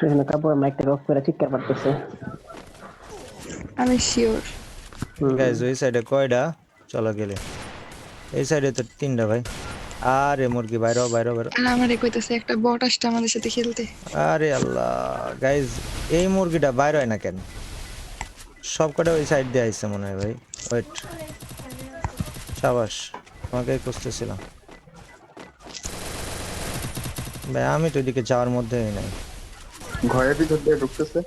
সেখানে কাপড় মাইকটা অফ করে চিৎকার পারতেছে আমি শিওর গাইজ ওই সাইডে কয়টা চলো গেলে এই সাইডে তো তিনটা ভাই আরে মুরগি বাইরো বাইরো বাইরো আমারে কইতাছে একটা বট আসছে আমাদের সাথে খেলতে আরে আল্লাহ গাইজ এই মুরগিটা বাইর হয় না কেন সব কটা ওই সাইড দিয়ে আইছে মনে হয় ভাই ওয়েট সাবাস তোমাকেই খুঁজতেছিলাম ভাই আমি তো এদিকে যাওয়ার মধ্যেই নাই ঘরের ভিতর দিয়ে ঢুকতেছে?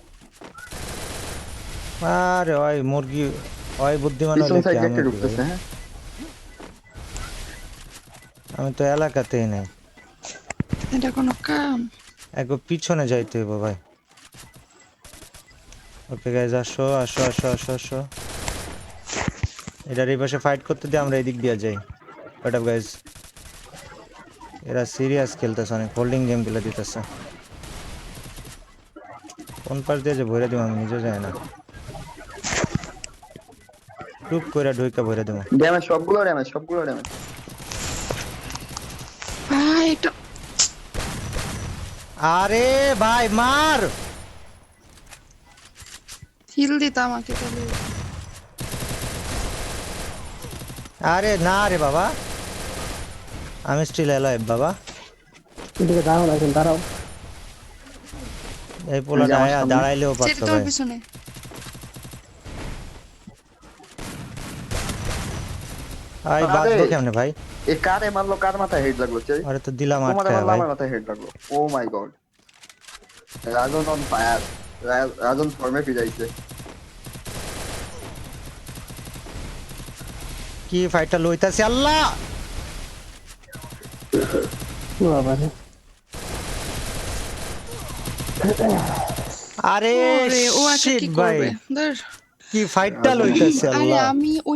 আরে ওই মুরগি ওই বুদ্ধিমান আমি? হ্যাঁ। আমি তো এলাকাতেই নাই। এটা কোনো কাম? একবার পিছনে যাইতে হইব ভাই। ওকে গাইজ আসো আসো আসো আসো আসো। এটার এই পাশে ফাইট করতে দিয়ে আমরা এদিক দিয়ে যাই। ওটা গাইজ এরা সিরিয়াস খেলতেছে অনেক হোল্ডিং গেম খেলে দিতেছে। কোন পাশ দিয়ে যে ভরে দিব আমি নিজে যাই না। টুপ করে ঢুইকা ভরে দেবো। ড্যামেজ সবগুলো ড্যামেজ সবগুলো ড্যামেজ ভাই এটা আরে ভাই মার! হিল দিত আমাকে তাহলে। আরে না রে বাবা। আমি স্টিল এলাইভ বাবা। এদিকে দাঁড়াও না কিন্তু দাঁড়াও। এই পোলাটা দাঁড়াইলেও পারতো ভাই। পিছনে। আরে। বাঁচবো কেমনে ভাই? এ কারে মারলো কার মাথায় হেড লাগল চেরি আরে তো দিলাম তোমার ভাই। আমার মাথায় হেড লাগল। ও my god Rajan on fire Rajan ফর্মে ফিরাইছে কি ফাইটটা লইতাছি আল্লাহ! ও বাবা রে। আরে ও আচ্ছা কি করবে? ধর। কি ফাইটটা লইতাছি আরে আল্লাহ। আমি